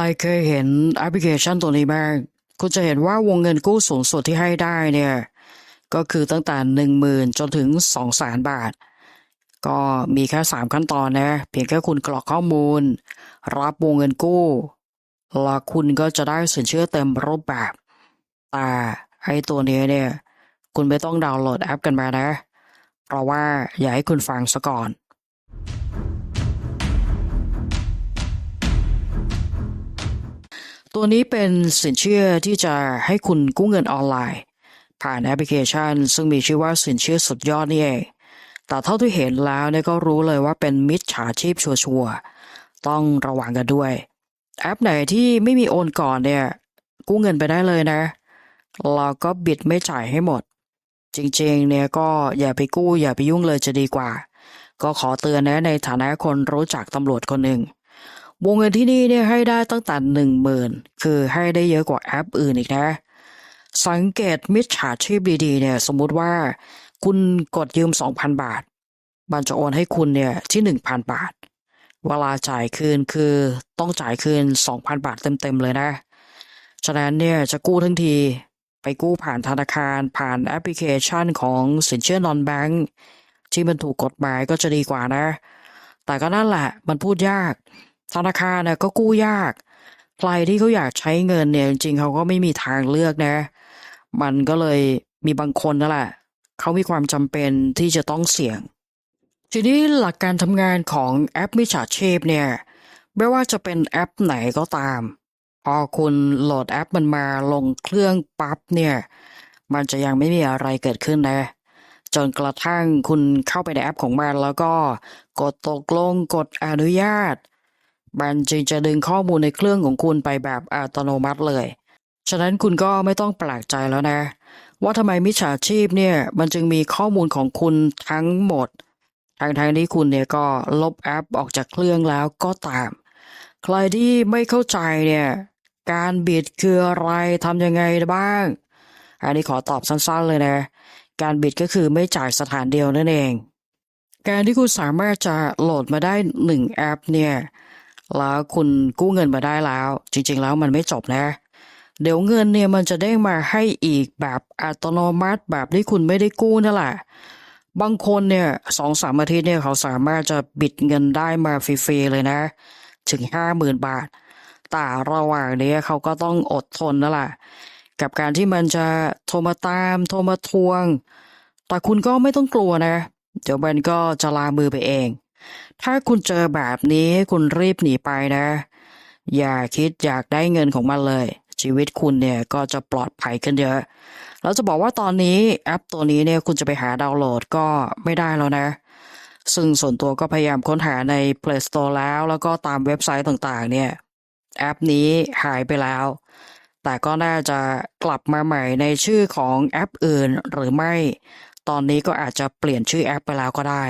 รเคยเห็นแอปพลิเคชันตัวนี้บ้างคุณจะเห็นว่าวงเงินกู้สูงสุดที่ให้ได้เนี่ย ก็คือตั้งแต่หนึ่งหมื่นจนถึงสองแสนบาท ก็มีแค่สามขั้นตอนนะ เพียงแค่คุณกรอกข้อมูล รับวงเงินกู้แล้วคุณก็จะได้สินเชื่อเต็มรูปแบบ แต่ไอ้ตัวนี้เนี่ย คุณไม่ต้องดาวน์โหลดแอปกันมานะ เพราะว่าอยากให้คุณฟังซะก่อน ตัวนี้เป็นสินเชื่อที่จะให้คุณกู้เงินออนไลน์ ผ่านแอปพลิเคชัน ซึ่งมีชื่อว่าสินเชื่อสุดยอดนี่เอง แต่เท่าที่เห็นแล้วเนี่ยก็รู้เลยว่าเป็นมิจฉาชีพชัวร์ๆต้องระวังกันด้วย แอปไหนที่ไม่มีโอนก่อนเนี่ยกู้เงินไปได้เลยนะเราก็บิดไม่จ่ายให้หมด จริงๆเนี่ยก็อย่าไปกู้อย่าไปยุ่งเลยจะดีกว่า ก็ขอเตือนนะในฐานะคนรู้จักตำรวจคนหนึ่ง วงเงินที่นี่เนี่ยให้ได้ตั้งแต่หนึ่งหมื่นคือให้ได้เยอะกว่าแอปอื่นอีกนะ สังเกตมิจฉาชีพดีๆเนี่ยสมมุติว่า คุณกดยืม2,000บาท มันจะโอนให้คุณเนี่ยที่1,000บาท เวลาจ่ายคืนคือต้องจ่ายคืน2,000บาทเต็มๆเลยนะ ฉะนั้นเนี่ยจะกู้ทั้งทีไปกู้ผ่านธนาคารผ่านแอปพลิเคชันของสินเชื่อนอนแบงก์ที่มันถูกกฎหมายก็จะดีกว่านะ แต่ก็นั่นแหละมันพูดยาก ธนาคารเนี่ยก็กู้ยาก ใครที่เขาอยากใช้เงินเนี่ยจริงๆเขาก็ไม่มีทางเลือกนะ มันก็เลยมีบางคนนั่นแหละเขามีความจำเป็นที่จะต้องเสี่ยง ทีนี้หลักการทำงานของแอปมิจฉาชีพเนี่ยไม่ว่าจะเป็นแอปไหนก็ตาม พอคุณโหลดแอปมันมาลงเครื่องปั๊บเนี่ยมันจะยังไม่มีอะไรเกิดขึ้นนะจนกระทั่งคุณเข้าไปในแอปของมันแล้วก็ กดตกลงกดอนุญาต มันจึงจะดึงข้อมูลในเครื่องของคุณไปแบบอัตโนมัติเลย ฉะนั้นคุณก็ไม่ต้องแปลกใจแล้วนะ ว่าทำไมมิจฉาชีพเนี่ยมันจึงมีข้อมูลของคุณทั้งหมดทางทางๆที่คุณเนี่ยก็ลบแอปออกจากเครื่องแล้วก็ตาม ใครที่ไม่เข้าใจเนี่ยการบิดคืออะไรทำยังไงบ้าง อันนี้ขอตอบสั้นๆเลยนะ การบิดก็คือไม่จ่ายสถานเดียวนั่นเอง การที่คุณสามารถจะโหลดมาได้หนึ่งแอปเนี่ย แล้วคุณกู้เงินมาได้แล้ว จริง ๆ แล้วมันไม่จบนะ เดี๋ยวเงินเนี่ยมันจะเด้มาให้อีกแบบอัตโนมัติแบบที่คุณไม่ได้กู้นั่นแหละบางคนเนี่ยสองสามอาทิตย์เนี่ยเขาสามารถจะบิดเงินได้มาฟรีๆเลยนะ ถึงห้าหมื่นบาท แต่ระหว่างนี้เขาก็ต้องอดทนนั่นแหละกับการที่มันจะโทรมาตาม โทรมาทวง แต่คุณก็ไม่ต้องกลัวนะ เดี๋ยวมันก็จะลามือไปเอง ถ้าคุณเจอแบบนี้คุณรีบหนีไปนะ อย่าคิดอยากได้เงินของมันเลย ชีวิตคุณเนี่ยก็จะปลอดภัยขึ้นเยอะแล้วจะบอกว่าตอนนี้แอปตัวนี้เนี่ยคุณจะไปหาดาวน์โหลดก็ไม่ได้แล้วนะ ซึ่งส่วนตัวก็พยายามค้นหาใน Play Store แล้ว แล้วก็ตามเว็บไซต์ต่างๆ เนี่ยแอปนี้หายไปแล้ว แต่ก็น่าจะกลับมาใหม่ในชื่อของแอปอื่นหรือไม่ ตอนนี้ก็อาจจะเปลี่ยนชื่อแอปไปแล้วก็ได้